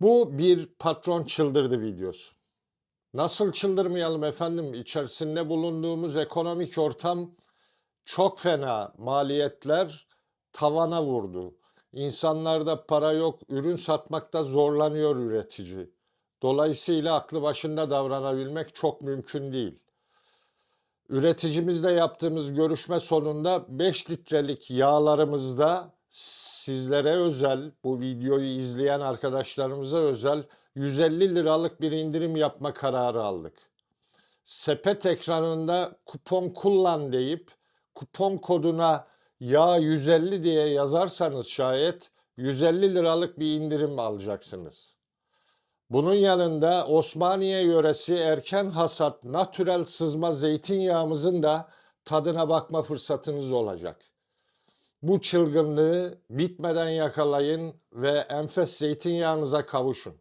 Bu bir patron çıldırdı videosu. Nasıl çıldırmayalım efendim? İçerisinde bulunduğumuz ekonomik ortam çok fena. Maliyetler tavana vurdu. İnsanlarda para yok, ürün satmakta zorlanıyor üretici. Dolayısıyla aklı başında davranabilmek çok mümkün değil. Üreticimizle yaptığımız görüşme sonunda 5 litrelik yağlarımızda sizlere özel, bu videoyu izleyen arkadaşlarımıza özel 150 liralık bir indirim yapma kararı aldık. Sepet ekranında kupon kullan deyip kupon koduna yağ 150 diye yazarsanız şayet 150 liralık bir indirim alacaksınız. Bunun yanında Osmaniye yöresi erken hasat natürel sızma zeytinyağımızın da tadına bakma fırsatınız olacak. Bu çılgınlığı bitmeden yakalayın ve enfes zeytinyağınıza kavuşun.